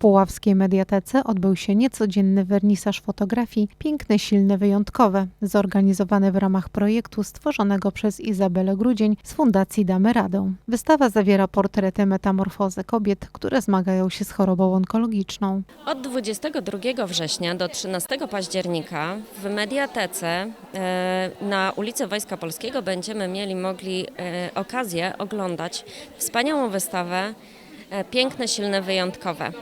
Puławskiej Mediatece odbył się niecodzienny wernisaż fotografii Piękne, silne, wyjątkowe, zorganizowany w ramach projektu stworzonego przez Izabelę Grudzień z Fundacji Damy Radę. Wystawa zawiera portrety metamorfozy kobiet, które zmagają się z chorobą onkologiczną. Od 22 września do 13 października w Mediatece e, na ulicy Wojska Polskiego będziemy mieli mogli e, okazję oglądać wspaniałą wystawę e, Piękne, silne, wyjątkowe.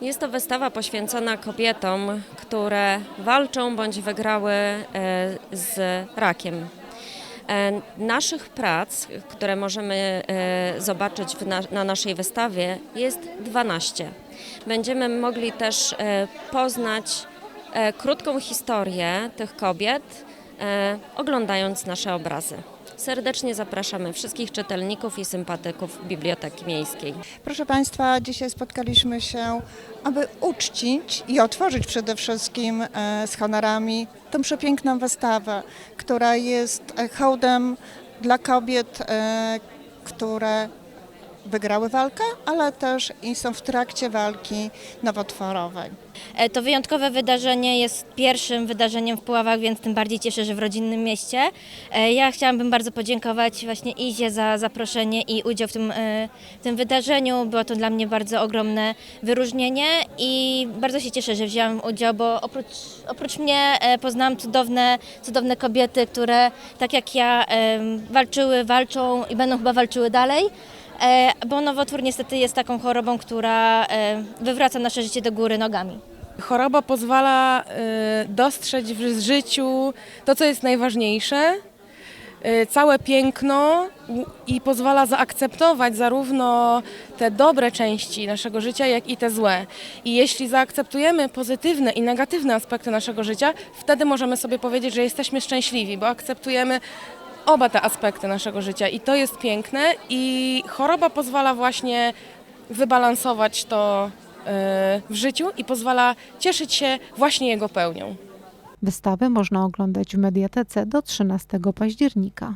Jest to wystawa poświęcona kobietom, które walczą bądź wygrały e, z rakiem. E, Naszych prac, które możemy e, zobaczyć na, na naszej wystawie, jest 12. Będziemy mogli też poznać krótką historię tych kobiet, oglądając nasze obrazy. Serdecznie zapraszamy wszystkich czytelników i sympatyków Biblioteki Miejskiej. Proszę Państwa, dzisiaj spotkaliśmy się, aby uczcić i otworzyć przede wszystkim e, z honorami tą przepiękną wystawę, która jest e, hołdem dla kobiet, e, które wygrały walkę, ale też i są w trakcie walki nowotworowej. E, To wyjątkowe wydarzenie jest pierwszym wydarzeniem w Puławach, więc tym bardziej cieszę, że w rodzinnym mieście. E, Ja chciałabym bardzo podziękować właśnie Izie za zaproszenie i udział w tym, e, w tym wydarzeniu. Było to dla mnie bardzo ogromne wyróżnienie i bardzo się cieszę, że wziąłem udział, bo oprócz, oprócz mnie poznałam cudowne, cudowne kobiety, które tak jak ja walczyły, walczą i będą chyba walczyły dalej. E, Bo nowotwór niestety jest taką chorobą, która e, wywraca nasze życie do góry nogami. Choroba pozwala y, dostrzec w życiu to, co jest najważniejsze, całe piękno i pozwala zaakceptować zarówno te dobre części naszego życia, jak i te złe. I jeśli zaakceptujemy pozytywne i negatywne aspekty naszego życia, wtedy możemy sobie powiedzieć, że jesteśmy szczęśliwi, bo akceptujemy oba te aspekty naszego życia i to jest piękne i choroba pozwala właśnie wybalansować to e, w życiu i pozwala cieszyć się właśnie jego pełnią. Wystawę można oglądać w Mediatece do 13 października.